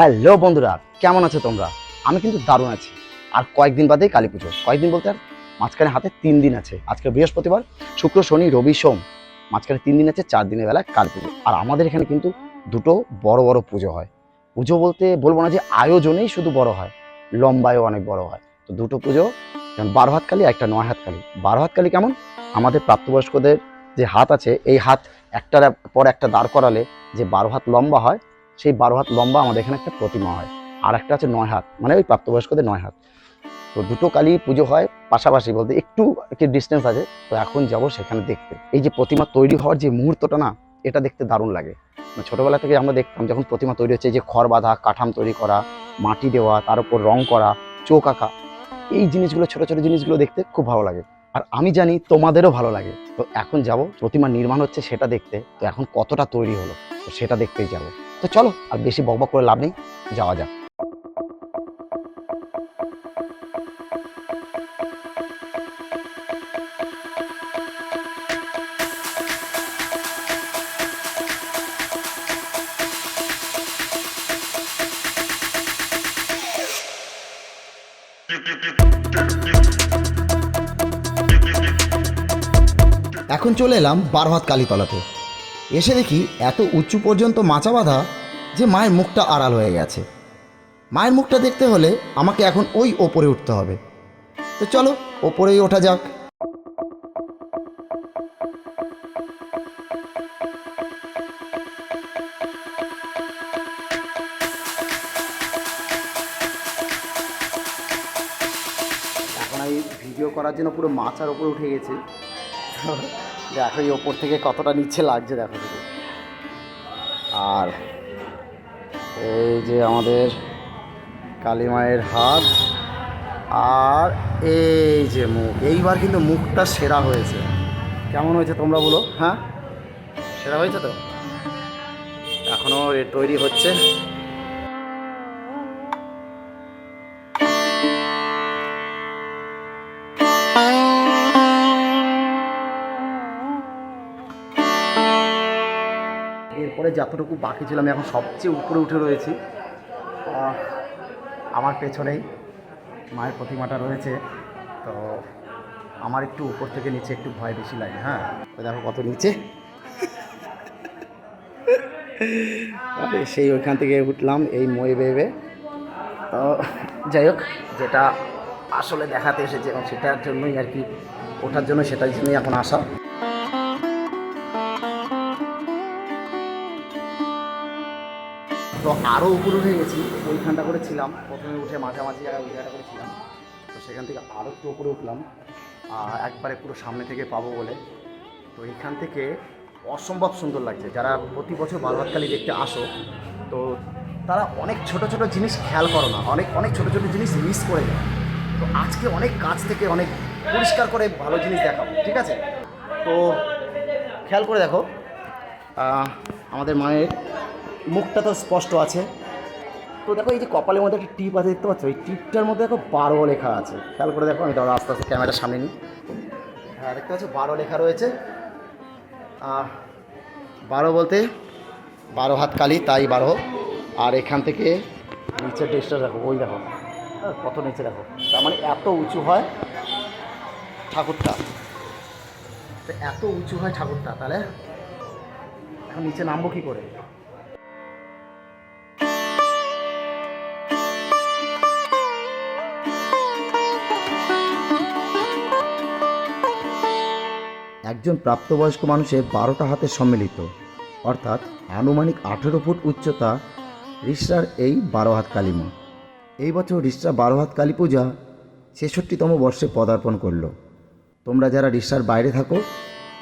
Hello বন্ধুরা, কেমন আছো তোমরা? আমি কিন্তু দারুণ আছি। আর কয়েকদিন বাদেই কালী পুজো। কয়েকদিন বলতে আর মাঝখানে হাতে তিন দিন আছে। আজকে বৃহস্পতিবার, শুক্র, শনি, রবি, সোম। মাঝখানে তিন দিন আছে, চার দিনের বেলা কালী পুজো। আর আমাদের এখানে কিন্তু দুটো বড় বড় পুজো হয়। পুজো বলতে বলব না যে আয়োজনেই শুধু বড় হয়, লম্বায়ও অনেক বড় হয়। তো দুটো পুজো, যেমন বারো হাত কালী, একটা নয় হাত কালী। বারো হাত কালী কেমন? আমাদের প্রাপ্তবয়স্কদের যে হাত আছে, এই হাত একটার পর একটা দাঁড় করালে যে বারো হাত লম্বা হয় সেই বারো হাত লম্বা আমাদের এখানে একটা প্রতিমা হয়। আর একটা আছে নয় হাত মানে ওই প্রাপ্তবয়স্কদের নয় হাত। তো দুটো কালী পুজো হয় পাশাপাশি বলতে একটু একটু ডিস্টেন্স আছে, তো এখন যাব সেখানে দেখতে। এই যে প্রতিমা তৈরি হওয়ার যে মুহূর্তটা না, এটা দেখতে দারুণ লাগে। মানে ছোটবেলা থেকে আমরা দেখতাম যখন প্রতিমা তৈরি হচ্ছে যে খড় বাঁধা, কাঠাম তৈরি করা, মাটি দেওয়া, তার উপর রং করা, চোখ আঁকা, এই জিনিসগুলো, ছোট ছোট জিনিসগুলো দেখতে খুব ভালো লাগে। আর আমি জানি তোমাদেরও ভালো লাগে। তো এখন যাব, প্রতিমা নির্মাণ হচ্ছে সেটা দেখতে। তো এখন কতটা তৈরি হলো, তো সেটা দেখতেই যাব। তো চলো, আর বেশি বকবক করে লাভ নেই, যাওয়া যাক। এখন চলে এলাম বারহাত কালীতলাতে। এসে দেখি এত উঁচু পর্যন্ত মাচা বাঁধা যে মায়ের মুখটা আড়াল হয়ে গেছে। মায়ের মুখটা দেখতে হলে আমাকে এখন ওই ওপরে উঠতে হবে। তো চলো, ওপরেই ওঠা যাক। এখন আমি ভিডিও করার জন্য পুরো মাচার ওপরে উঠে গেছি। দেখো, এই ওপর থেকে কতটা নিচে লাগছে দেখো আর এই যে আমাদের কালী মায়ের হাত, আর এই যে মুখ, এইবার কিন্তু মুখটা সেরা হয়েছে। কেমন হয়েছে তোমরা বলো? হ্যাঁ? সেরা হয়েছে তো? এখনও তৈরি হচ্ছে। এরপরে যতটুকু বাকি ছিল আমি এখন সবচেয়ে উপরে উঠে রয়েছি। আমার পেছনেই মায়ের প্রতিমাটা রয়েছে। তো আমার একটু উপর থেকে নিচে একটু ভয় বেশি লাগে হ্যাঁ? দেখো কত নিচে। সেই ওইখান থেকে উঠলাম, এই মই বেবে। তো যাই হোক, যেটা আসলে দেখাতে এসেছে এবং সেটার জন্যই আর কি, ওঠার জন্য সেটার জন্যই এখন আসা। তো আরও উপরে উঠে গেছি, ওইখানটা করে ছিলাম। প্রথমে উঠে মাঝামাঝি জায়গায় ওই জায়গাটা করে ছিলাম। তো সেখান থেকে আরও একটু উপরে উঠলাম। একবারে পুরো সামনে থেকে পাবো বলে। তো এইখান থেকে অসম্ভব সুন্দর লাগছে। যারা প্রতি বছর বারবাতকালী দেখতে আসো, তো তারা অনেক ছোট ছোট জিনিস খেয়াল করো না। অনেক অনেক ছোট ছোট জিনিস মিস করে যায় তো আজকে অনেক কাছ থেকে অনেক পরিষ্কার করে ভালো জিনিস দেখাবো ঠিক আছে? তো খেয়াল করে দেখো আমাদের মায়ের মুখটা তো স্পষ্ট আছে। তো দেখো এই যে কপালের মধ্যে একটা টিপ আছে দেখতে পাচ্ছ? এই টিপটার মধ্যে দেখো বারো লেখা আছে। খেয়াল করে দেখো আমি দাঁড়া আস্তে আস্তে ক্যামেরার সামনে নিই। হ্যাঁ দেখতে পাচ্ছ বারো লেখা রয়েছে। বারো বলতে বারো হাত কালি তাই বারো। আর এখান থেকে নিচের ড্রেসটা দেখো ওই দেখো। হ্যাঁ, কত নিচে দেখো। তার মানে এত উঁচু হয় ঠাকুরটা। এত উঁচু হয় ঠাকুরটা তাহলে এখন নিচে নামবো কী করে? একজন প্রাপ্তবয়স্ক মানুষের বারোটা হাতে সম্মিলিত। অর্থাৎ আনুমানিক আঠেরো ফুট উচ্চতা রিসরার এই বারো হাত কালীমা এই বছর রিসরা বারো হাত কালী পূজা ছেষট্টিতম বর্ষে পদার্পণ করল। তোমরা যারা রিসরার বাইরে থাকো,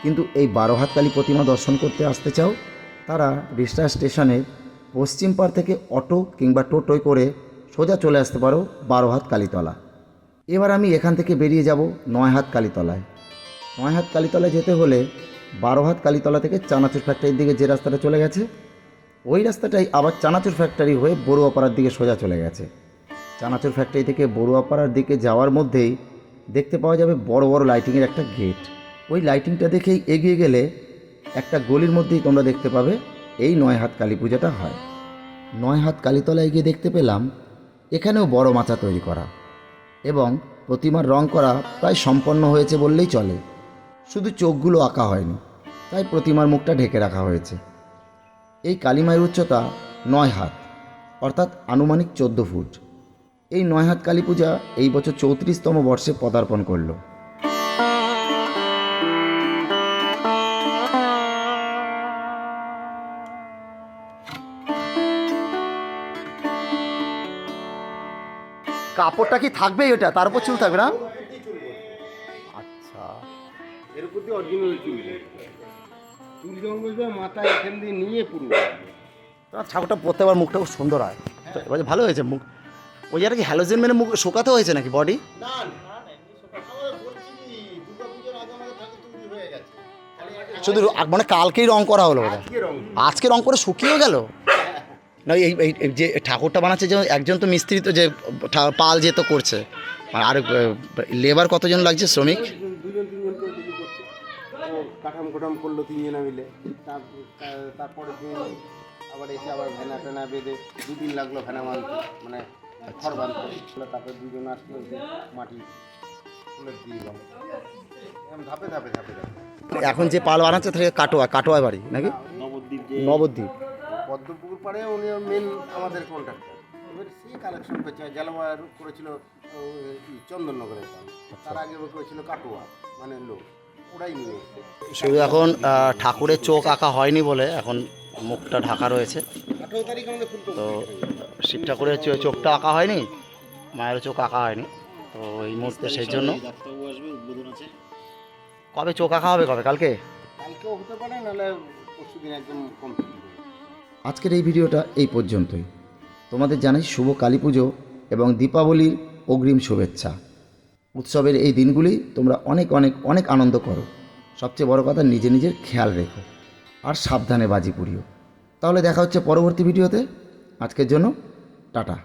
কিন্তু এই বারো হাত কালী প্রতিমা দর্শন করতে আসতে চাও, তারা রিসরা স্টেশনের পশ্চিম পাড় থেকে অটো কিংবা টোটোয় করে সোজা চলে আসতে পারো বারো হাত কালীতলা। এবার আমি এখান থেকে বেরিয়ে যাব নয় হাত কালীতলায়। নয় হাত কালীতলায় যেতে হলে বারো হাত কালীতলা থেকে চানাচুর ফ্যাক্টরির দিকে যে রাস্তাটা চলে গেছে, ওই রাস্তাটাই আবার চানাচুর ফ্যাক্টরি হয়ে বড়ুয়াপাড়ার দিকে সোজা চলে গেছে। চানাচুর ফ্যাক্টরি থেকে বড়ুয়াপাড়ার দিকে যাওয়ার মধ্যেই দেখতে পাওয়া যাবে বড় বড় লাইটিংয়ের একটা গেট ওই লাইটিংটা দেখেই এগিয়ে গেলে একটা গলির মধ্যেই তোমরা দেখতে পাবে এই নয় হাত কালী পূজাটা হয়। নয় হাত কালীতলায় গিয়ে দেখতে পেলাম এখানেও বড় মাচা তৈরি করা এবং প্রতিমার রং করা প্রায় সম্পন্ন হয়েছে বললেই চলে। শুধু চোখগুলো আঁকা হয়নি, তাই প্রতিমার মুখটা ঢেকে রাখা হয়েছে। এই কালীমায়ের উচ্চতা নয় হাত, অর্থাৎ আনুমানিক চোদ্দ ফুট। এই নয় হাত কালী পূজা এই বছর চৌত্রিশতম বর্ষে পদার্পণ করল। কাপড়টা কি থাকবে এটা তার উপর চুল থাকবে না? এর উপর দিয়ে অরিজিনাল চুল চুল বসবে মাথা এখান দিয়ে নিয়ে পুরো। ঠাকুরটা প্রত্যেকবার মুখটা খুব সুন্দর হয়। এবার ভালো হয়েছে মুখ। ওই জায়গাটা কি হ্যালোজেন মেনে মুখ শোকাতে হয়েছে নাকি বডি না একটা শুধু মানে কালকেই রং করা হলো আজকে রং। করে শুকিয়েও গেল? না এই এই এই যে ঠাকুরটা বানাচ্ছে যে একজন তো মিস্ত্রি তো যে পাল যে তো করছে। আর লেবার কতজন লাগছে শ্রমিক দুজন তিনজন করে কিছু করছে ও কাঠাম কোঠাম করল তিনজনে মিলে। তার তার- তারপরের দিন আবার এসে আবার ভেনা টেনা বেঁধে দুদিন লাগল ভেনা বাঁধতে মানে খড় বাঁধতে। তারপরে দুজন আসলো মাটি তুলে দিয়ে গেল। ধাপে ধাপে ধাপে ধাপে। এখন যে পাল বানাচ্ছে তাহলে কাটোয়া কাটোয়া বাড়ি নাকি? নবদ্বীপ যে নবদ্বীপ। পদ্মপুকুর পাড়ে উনি মেন আমাদের কন্ট্রাক্টর এবার সে কালেকশন করেছে জালামার করেছিল চন্দননগরের পাল তার আগে করেছিল কাটোয়া মানে লোক। শুধু এখন ঠাকুরের চোখ আঁকা হয়নি বলে এখন মুখটা ঢাকা রয়েছে। তো শিব ঠাকুরের চোখটা আঁকা হয়নি মায়ের চোখ আঁকা হয়নি। তো এই মুহূর্তে সেই জন্য। কবে চোখ আঁকা হবে কবে? কালকে? আজকের এই ভিডিওটা এই পর্যন্তই। তোমাদের জানাই শুভ কালী পুজো এবং দীপাবলির অগ্রিম শুভেচ্ছা। উৎসবের এই দিনগুলি তোমরা অনেক অনেক অনেক আনন্দ করো। সবচেয়ে বড় কথা নিজে নিজের খেয়াল রেখো আর সাবধানে বাজি পুড়িও। তাহলে দেখা হচ্ছে পরবর্তী ভিডিওতে। আজকের জন্য টাটা।